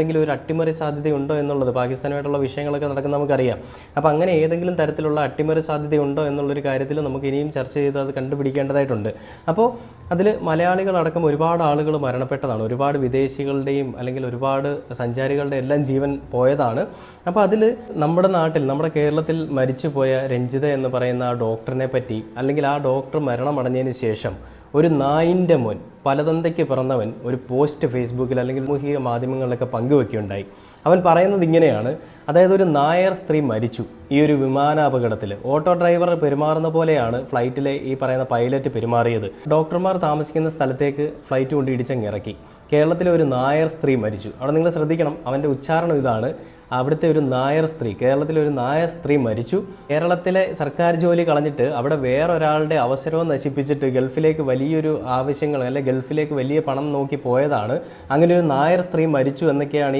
എന്തെങ്കിലും ഒരു അട്ടിമറി സാധ്യതയുണ്ടോ എന്നുള്ളത് പാകിസ്ഥാനുമായിട്ടുള്ള വിഷയങ്ങളൊക്കെ നടക്കുന്ന നമുക്കറിയാം. അപ്പോൾ അങ്ങനെ ഏതെങ്കിലും തരത്തിലുള്ള അട്ടിമറി സാധ്യതയുണ്ടോ എന്നുള്ളൊരു കാര്യത്തിൽ നമുക്ക് ഇനിയും ചർച്ച ചെയ്ത് അത് കണ്ടുപിടിക്കേണ്ടതായിട്ടുണ്ട്. അപ്പോൾ അതിൽ മലയാളികളടക്കം ഒരുപാട് ആളുകൾ മരണപ്പെട്ടതാണ്. ഒരുപാട് വിദേശികളുടെയും അല്ലെങ്കിൽ ഒരുപാട് സഞ്ചാരികളുടെ എല്ലാം ജീവൻ പോയതാണ്. അപ്പോൾ അതിൽ നമ്മുടെ നാട്ടിൽ നമ്മുടെ കേരളത്തിൽ മരിച്ചുപോയ രഞ്ജിത എന്ന് പറയുന്ന ആ ഡോക്ടറിനെ പറ്റി അല്ലെങ്കിൽ ആ ഡോക്ടർ മരണമടഞ്ഞതിന് ശേഷം ഒരു നായിന്റെ മുൻ പലതന്തയ്ക്ക് പിറന്നവൻ ഒരു പോസ്റ്റ് ഫേസ്ബുക്കിൽ അല്ലെങ്കിൽ സാമൂഹിക മാധ്യമങ്ങളിലൊക്കെ പങ്കുവെക്കുകയുണ്ടായി. അവൻ പറയുന്നത് ഇങ്ങനെയാണ് അതായത് ഒരു നായർ സ്ത്രീ മരിച്ചു ഈ ഒരു വിമാനാപകടത്തിൽ ഓട്ടോ ഡ്രൈവർ പെരുമാറുന്ന പോലെയാണ് ഫ്ലൈറ്റിലെ ഈ പറയുന്ന പൈലറ്റ് പെരുമാറിയത്. ഡോക്ടർമാർ താമസിക്കുന്ന സ്ഥലത്തേക്ക് ഫ്ലൈറ്റ് കൊണ്ട് ഇടിച്ചങ്ങ് ഇറക്കി. കേരളത്തിലെ ഒരു നായർ സ്ത്രീ മരിച്ചു. അവിടെ നിങ്ങൾ ശ്രദ്ധിക്കണം അവന്റെ ഉച്ചാരണം ഇതാണ്. അവിടുത്തെ ഒരു നായർ സ്ത്രീ കേരളത്തിലെ ഒരു നായർ സ്ത്രീ മരിച്ചു. കേരളത്തിലെ സർക്കാർ ജോലി കളഞ്ഞിട്ട് അവിടെ വേറൊരാളുടെ അവസരവും നശിപ്പിച്ചിട്ട് ഗൾഫിലേക്ക് വലിയൊരു ആവശ്യങ്ങൾ അല്ലെ ഗൾഫിലേക്ക് വലിയ പണം നോക്കി പോയതാണ്. അങ്ങനെ ഒരു നായർ സ്ത്രീ മരിച്ചു എന്നൊക്കെയാണ്